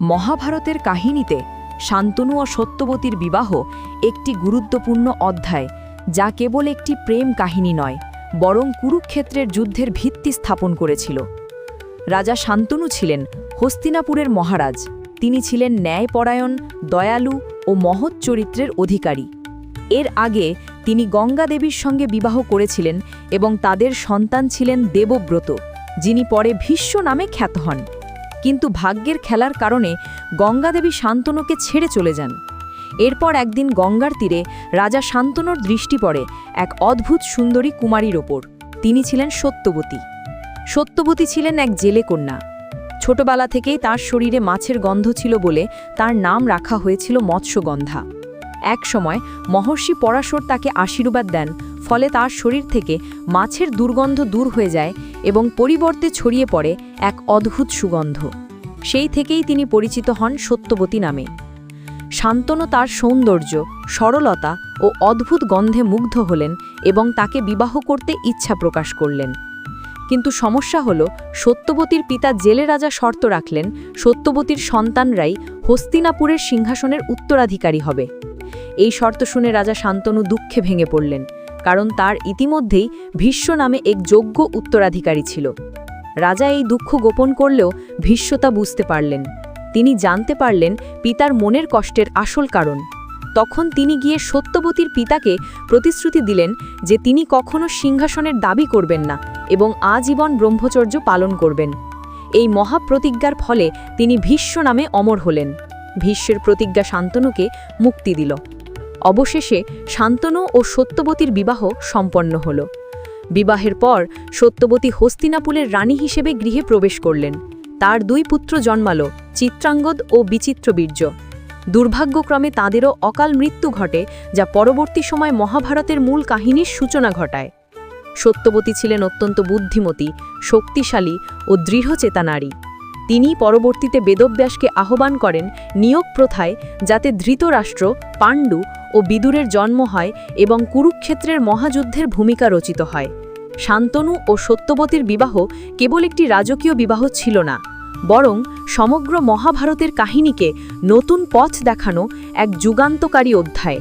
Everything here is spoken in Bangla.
মহাভারতের কাহিনীতে শান্তনু ও সত্যবতীর বিবাহ একটি গুরুত্বপূর্ণ অধ্যায়, যা কেবল একটি প্রেম কাহিনী নয়, বরং কুরুক্ষেত্রের যুদ্ধের ভিত্তি স্থাপন করেছিল। রাজা শান্তনু ছিলেন হস্তিনাপুরের মহারাজ। তিনি ছিলেন ন্যায়পরায়ণ, দয়ালু ও মহৎ চরিত্রের অধিকারী। এর আগে তিনি গঙ্গা দেবীর সঙ্গে বিবাহ করেছিলেন এবং তাদের সন্তান ছিলেন দেবব্রত, যিনি পরে ভীষ্ম নামে খ্যাত হন। কিন্তু ভাগ্যের খেলার কারণে গঙ্গাদেবী শান্তনুকে ছেড়ে চলে যান। এরপর একদিন গঙ্গার তীরে রাজা শান্তনুর দৃষ্টি পড়ে এক অদ্ভুত সুন্দরী কুমারীর ওপর। তিনি ছিলেন সত্যবতী। সত্যবতী ছিলেন এক জেলে কন্যা। ছোটবেলা থেকেই তার শরীরে মাছের গন্ধ ছিল বলে তার নাম রাখা হয়েছিল মৎস্যগন্ধা। এক সময় মহর্ষি পরাশর তাকে আশীর্বাদ দেন ফলে তার শরীর থেকে মাছের দুর্গন্ধ দূর হয়ে যায় এবং পরিবর্তে ছড়িয়ে পড়ে এক অদ্ভুত সুগন্ধ। সেই থেকেই তিনি পরিচিত হন সত্যবতী নামে। শান্তনু তার সৌন্দর্য, সরলতা ও অদ্ভুত গন্ধে মুগ্ধ হলেন এবং তাকে বিবাহ করতে ইচ্ছা প্রকাশ করলেন। কিন্তু সমস্যা হল, সত্যবতীর পিতা জেলে রাজা শর্ত রাখলেন, সত্যবতীর সন্তানরাই হস্তিনাপুরের সিংহাসনের উত্তরাধিকারী হবে। এই শর্ত শুনে রাজা শান্তনু দুঃখে ভেঙে পড়লেন। কারণ তার ইতিমধ্যেই ভীষ্ম নামে এক যোগ্য উত্তরাধিকারী ছিল। রাজা এই দুঃখ গোপন করলেও ভীষ্ম তা বুঝতে পারলেন। তিনি জানতে পারলেন পিতার মনের কষ্টের আসল কারণ। তখন তিনি গিয়ে সত্যবতীর পিতাকে প্রতিশ্রুতি দিলেন যে তিনি কখনো সিংহাসনের দাবি করবেন না এবং আজীবন ব্রহ্মচর্য পালন করবেন। এই মহাপ্রতিজ্ঞার ফলে তিনি ভীষ্ম নামে অমর হলেন। ভীষ্মের প্রতিজ্ঞা শান্তনুকে মুক্তি দিল। অবশেষে শান্তনু ও সত্যবতীর বিবাহ সম্পন্ন হল। বিবাহের পর সত্যবতী হস্তিনাপুলের রানী হিসেবে গৃহে প্রবেশ করলেন। তার দুই পুত্র জন্মাল, চিত্রাঙ্গদ ও বিচিত্রবীর্য। দুর্ভাগ্যক্রমে তাঁদেরও অকাল মৃত্যু ঘটে, যা পরবর্তী সময় মহাভারতের মূল কাহিনীর সূচনা ঘটায়। সত্যবতী ছিলেন অত্যন্ত বুদ্ধিমতী, শক্তিশালী ও দৃঢ়চেতা নারী। তিনি পরবর্তীতে বেদব্যাসকে আহ্বান করেন নিয়োগ প্রথায় যাতে ধৃতরাষ্ট্র, পাণ্ডু ও বিদুরের জন্ম হয় এবং কুরুক্ষেত্রের মহাযুদ্ধের ভূমিকা রচিত হয়। শান্তনু ও সত্যবতীর বিবাহ কেবল একটি রাজকীয় বিবাহ ছিল না, বরং সমগ্র মহাভারতের কাহিনীকে নতুন পথ দেখানো এক যুগান্তকারী অধ্যায়।